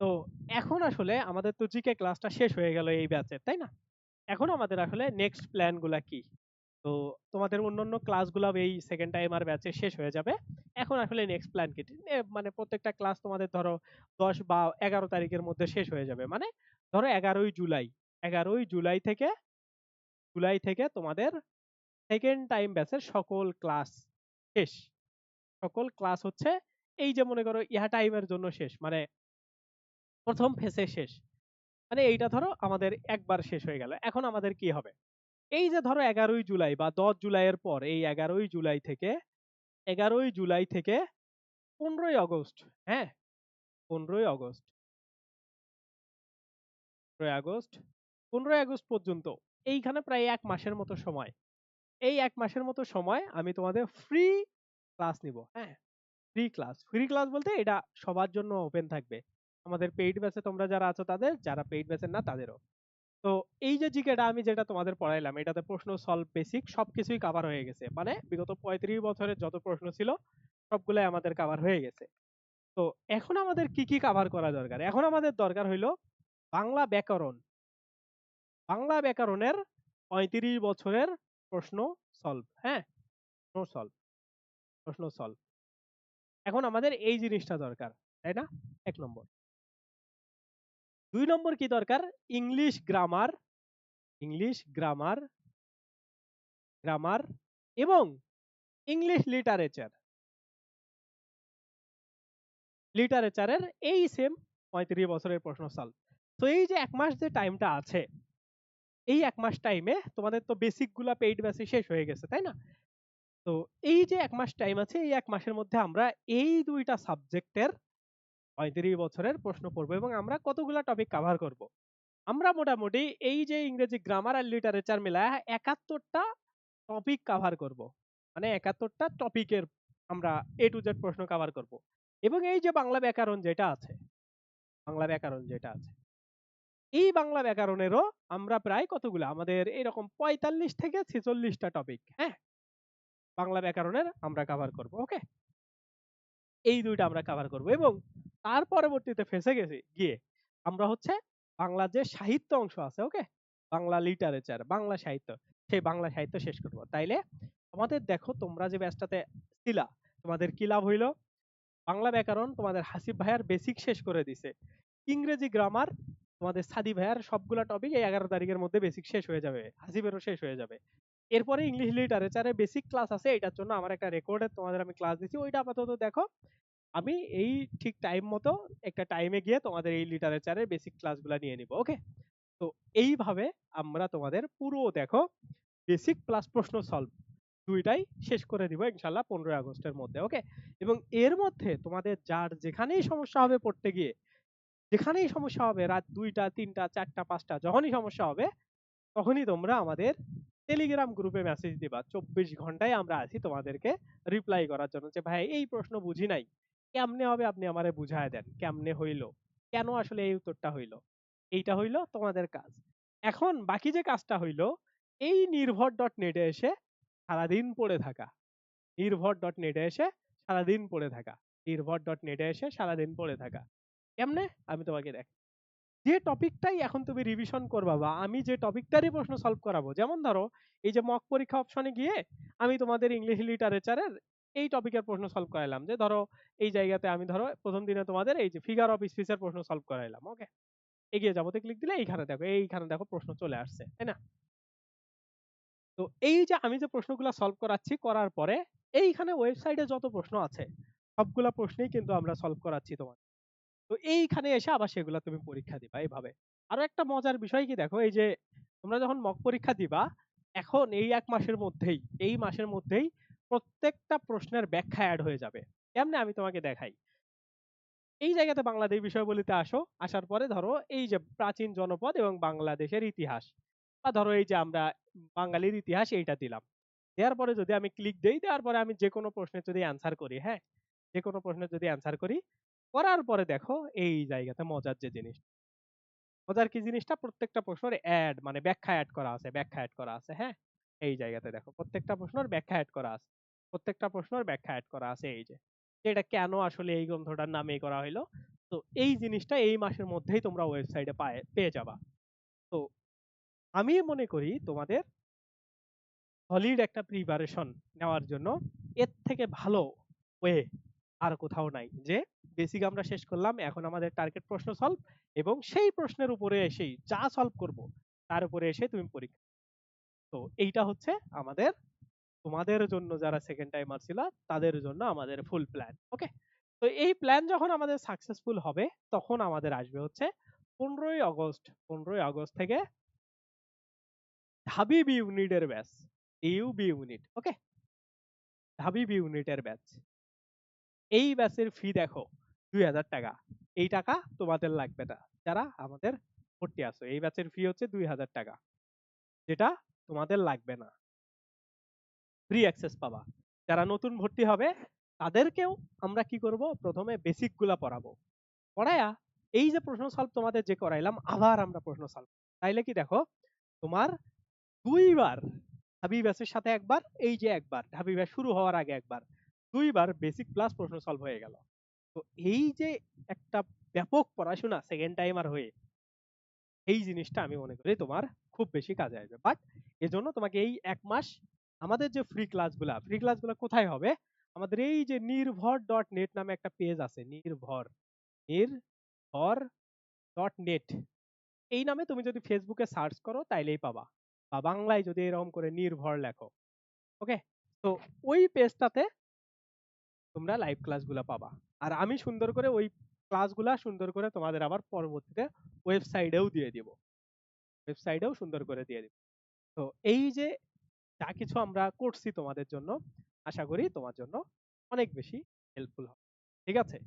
তো এখন আসলে আমাদের তো জিকে ক্লাসটা শেষ হয়ে গেল এই ব্যাচের তাই না? এখন আমাদের আসলে নেক্সট প্ল্যানগুলা কি? তো তোমাদের অন্যান্য ক্লাসগুলো এই সেকেন্ড টাইম আর ব্যাচে শেষ হয়ে যাবে। এখন আসলে নেক্সট প্ল্যান কি? মানে প্রত্যেকটা ক্লাস তোমাদের ধরো দশ বা এগারো তারিখের মধ্যে শেষ হয়ে যাবে। মানে ধরো এগারোই জুলাই এগারোই জুলাই থেকে জুলাই থেকে তোমাদের সেকেন্ড টাইম ব্যাচের সকল ক্লাস শেষ। সকল ক্লাস হচ্ছে এই যে মনে করো ইহা টাইমের জন্য শেষ। মানে প্রথম ফেসে শেষ। মানে এইটা ধরো আমাদের একবার শেষ হয়ে গেল। এখন আমাদের কি হবে? এই যে ধরো এগারোই জুলাই বা দশ জুলাইয়ের পর এই এগারোই জুলাই থেকে, এগারোই জুলাই থেকে পনেরোই আগস্ট হ্যাঁ? পনেরোই আগস্ট। পনেরোই আগস্ট পনেরোই আগস্ট পর্যন্ত। এইখানে প্রায় এক মাসের মতো সময়। এই এক মাসের মতো সময় আমি তোমাদের ফ্রি ক্লাস নিব হ্যাঁ? ফ্রি ক্লাস ফ্রি ক্লাস বলতে এটা সবার জন্য ওপেন থাকবে। আমাদের পেইড ব্যাচে তোমরা যারা আছো তাদের, যারা পেইড ব্যাচের না তাদেরও। তো এই যে জিকেটা আমি যেটা তোমাদের পড়াইলাম, এটাতে প্রশ্ন সলভ বেসিক সবকিছুই কভার হয়ে গেছে। মানে বিগত পঁয়ত্রিশ বছরের যত প্রশ্ন ছিল, সবগুলাই আমাদের কভার হয়ে গেছে। তো এখন আমাদের কি কি কভার করা দরকার? এখন আমাদের দরকার হইল বাংলা ব্যাকরণ। বাংলা ব্যাকরণের পঁয়ত্রিশ বছরের প্রশ্ন সলভ হ্যাঁ? প্রশ্ন সলভ প্রশ্ন সলভ এখন আমাদের এই জিনিসটা দরকার, তাই না? এক নম্বর। দুই নম্বর কি দরকার? English grammar English grammar grammar এবং ইংলিশ লিটারেচার লিটারেচারের এই সেম পঁয়ত্রিশ বছরের প্রশ্ন সলভ তো এই যে এক মাস যে টাইমটা আছে, এই এক মাস টাইমে তোমাদের তো বেসিকগুলা পেইড ব্যাচে শেষ হয়ে গেছে, তাই না? তো এই যে এক মাস টাইম আছে, এই এক মাসের মধ্যে আমরা এই দুইটা সাবজেক্টের পঁয়ত্রিশ বছরের প্রশ্ন পড়ব এবং আমরা কতগুলা টপিক কভার করব। আমরা মোটামুটি এই যে ইংরেজি গ্রামার আর লিটারেচার মিলায় একাত্তরটা টপিক কভার করব। মানে একাত্তরটা টপিকের আমরা এ টু জেড প্রশ্ন কভার করব। এবং এই যে বাংলা ব্যাকরণ যেটা আছে, বাংলা ব্যাকরণ যেটা আছে, এই বাংলা ব্যাকরণেরও আমরা প্রায় কতগুলো, আমাদের এরকম পঁয়তাল্লিশ থেকে ছেচল্লিশটা টপিক হ্যাঁ? বাংলা ব্যাকরণের আমরা কভার করব ওকে এই দুইটা আমরা কভার করব এবং তার পরবর্তীতে ফেসে গেছি। গিয়ে আমরা হচ্ছে বাংলা যে সাহিত্য অংশ আছে ওকে বাংলা লিটারেচার বাংলা সাহিত্য, সেই বাংলা সাহিত্য শেষ করব। তাইলে আমাদের দেখো, তোমরা যে ব্যাচটাতে ছিলা, তোমাদের কি লাভ হইল? বাংলা ব্যাকরণ তোমাদের হাসিব ভাইয়ার বেসিক শেষ করে দিছে। ইংরেজি গ্রামার তোমাদের সাদি ভাইয়ার সবগুলা টপিক এই এগারো তারিখের মধ্যে বেসিক শেষ হয়ে যাবে, হাসিবেরও শেষ হয়ে যাবে। এরপরে ইংলিশ লিটারেচারে বেসিক ক্লাস আছে, এটার জন্য আমার একটা রেকর্ডে তোমাদের আমি ক্লাস দিচ্ছি। ওইটা আপাতত দেখো, আমি এই ঠিক টাইম মতো একটা টাইমে গিয়ে তোমাদের এই লিটারেচারের বেসিক ক্লাসগুলো নিয়ে নিব ওকে তো এইভাবে আমরা তোমাদের পুরো দেখো বেসিক প্লাস প্রশ্ন সলভ দুইটাই শেষ করে দিব ইনশাল্লাহ পনেরোই আগস্টের মধ্যে ওকে এবং এর মধ্যে তোমাদের যার যেখানেই সমস্যা হবে পড়তে গিয়ে, যেখানেই সমস্যা হবে রাত দুইটা, তিনটা, চারটা, পাঁচটা, যখনই সমস্যা হবে, তখনই তোমরা আমাদের টেলিগ্রাম গ্রুপে মেসেজ দিবা। চব্বিশ ঘন্টায় আমরা আছি তোমাদেরকে রিপ্লাই করার জন্য। যে, ভাই, এই প্রশ্ন বুঝি নাই। কেমনে হবে আপনি আমারে বুঝায় দেন? কেমনে হইল? কেন আসলে এই উত্তরটা হইল? এইটা হইল তোমাদের কাজ। এখন বাকি যে কাজটা হইল, এই নির্ভর ডট নেটে এসে সারাদিন পড়ে থাকা। নির্ভর ডট নেটে এসে সারাদিন পড়ে থাকা। নির্ভর ডট নেটে এসে সারাদিন পড়ে থাকা। কেমনে? আমি তোমাকে দেখ যে টপিকটাই এখন তুমি রিভিশন করবা বা আমি যে টপিকটারই প্রশ্ন সলভ করাবো, যেমন ধরো এই যে মক পরীক্ষা অপশনে গিয়ে আমি তোমাদের ইংলিশ লিটারেচারের এই টপিকের প্রশ্ন সলভ করাইলাম। যে ধরো এই জায়গাতে আমি ধরো প্রথম দিনে তোমাদের এই যে ফিগার অফ স্পিচের প্রশ্ন সলভ করাইলাম ওকে এগিয়ে যাবোতে ক্লিক দিলে এইখানে দেখো এইখানে দেখো প্রশ্ন চলে আসছে, তাই না? তো এই যে আমি যে প্রশ্নগুলো সলভ করাচ্ছি করার পরে এইখানে ওয়েবসাইটে যত প্রশ্ন আছে, সবগুলা প্রশ্নেই কিন্তু আমরা সলভ করাচ্ছি তোমার তো এইখানে এসে আবার সেগুলা তুমি পরীক্ষা দিবা এইভাবে আরও একটা মজার বিষয় কি দেখো, এই যে তোমরা যখন মক পরীক্ষা দিবা, এখন এই এক মাসের মধ্যেই, এই মাসের মধ্যেই প্রত্যেকটা প্রশ্নের ব্যাখ্যা অ্যাড হয়ে যাবে। কেমনে আমি তোমাকে দেখাই? এই জায়গাতে বাংলাদেশ বিষয়বলিতে আসো, আসার পরে ধরো এই যে প্রাচীন জনপদ এবং বাংলাদেশের ইতিহাস, বা ধরো এই যে আমরা বাঙালির ইতিহাস এইটা দিলাম। দেওয়ার পরে যদি আমি ক্লিক দেই, দেওয়ার পরে আমি যে কোনো প্রশ্নের যদি অ্যান্সার করি হ্যাঁ? যে কোনো প্রশ্নের যদি অ্যান্সার করি করার পরে দেখো এই জায়গাতে মজার যে জিনিস মজার কি জিনিসটা? প্রত্যেকটা প্রশ্নের অ্যাড মানে ব্যাখ্যা অ্যাড করা আছে, ব্যাখ্যা অ্যাড করা আছে হ্যাঁ? এই জায়গাতে দেখো প্রত্যেকটা প্রশ্নের ব্যাখ্যা অ্যাড করা আছে, প্রত্যেকটা প্রশ্নের ব্যাখ্যা অ্যাড করা আছে, এই যে। এটা কেন আসলে এই গ্রন্থটার নাম করা হইল? তো এই জিনিসটা এই মাসের মধ্যেই তোমরা ওয়েবসাইটে পেয়ে যাবা। তো আমি মনে করি তোমাদের সলিড একটা প্রিপারেশন নেওয়ার জন্য এর থেকে ভালো ওয়ে আর কোথাও নাই। যে বেসিক আমরা শেষ করলাম, এখন আমাদের টার্গেট প্রশ্ন সলভ এবং সেই প্রশ্নের উপরে এসেই যা সলভ করব, তার উপরে এসে তুমি পরীক্ষা। তো এইটা হচ্ছে আমাদের, তোমাদের জন্য যারা সেকেন্ড টাইমার ছিল, তাদের জন্য আমাদের ফুল প্ল্যান ওকে তো এই প্ল্যান যখন আমাদের সাকসেসফুল হবে, তখন আমাদের আসবে হচ্ছে পনেরোই আগস্ট। পনেরোই আগস্ট থেকে ঢাবি বি ইউনিটের ব্যাচ ইউবি ইউনিট ওকে ঢাবি বি ইউনিটের ব্যাচ এই ব্যাচের ফি দেখো, দুই হাজার টাকা। এই টাকা তোমাদের লাগবে না। যারা আমাদের ভর্তি আছো, এই ব্যাচের ফি হচ্ছে দুই হাজার টাকা। যেটা তোমাদের লাগবে না। ফ্রি অ্যাক্সেস পাবা। যারা নতুন ভর্তি হবে, তাদেরকেও আমরা কি করব? প্রথমে বেসিকগুলা পড়াবো। পড়ায়া এই যে প্রশ্ন সলভ তোমাদের যে করাইলাম, আবার আমরা প্রশ্ন সলভ তাইলে কি দেখো, তোমার দুইবার ঢাবি ব্যাচের সাথে একবার, এই যে একবার ঢাবি ব্যাচ শুরু হওয়ার আগে একবার। দুইবার বেসিক প্লাস প্রশ্ন সলভ হয়ে গেল। তো এই যে একটা ব্যাপক পড়াশোনা সেকেন্ড টাইমার হয়ে, এই জিনিসটা আমি মনে করি তোমার খুব বেশি কাজে আসবে। বাট এজন্য তোমাকে এই এক মাস আমাদের যে ফ্রি ক্লাসগুলা ফ্রি ক্লাসগুলো কোথায় হবে? আমাদের এই যে নির্ভর ডট নেট নামে একটা পেজ আছে, নির্ভর নির্ভর ডট নেট এই নামে তুমি যদি ফেসবুকে সার্চ করো তাইলেই পাবা। বা বাংলায় যদি এরকম করে নির্ভর লেখো। ওকে তো ওই পেজটাতে তোমরা লাইভ ক্লাসগুলো পাবা। আর আমি সুন্দর করে ওই ক্লাসগুলো সুন্দর করে তোমাদের আবার পরবর্তীতে ওয়েবসাইটেও দিয়ে দিব। ওয়েবসাইটেও সুন্দর করে দিয়ে দিব। তো এই যে যা কিছু আমরা করছি তোমাদের জন্য, আশা করি তোমার জন্য অনেক বেশি হেল্পফুল হবে। ঠিক আছে?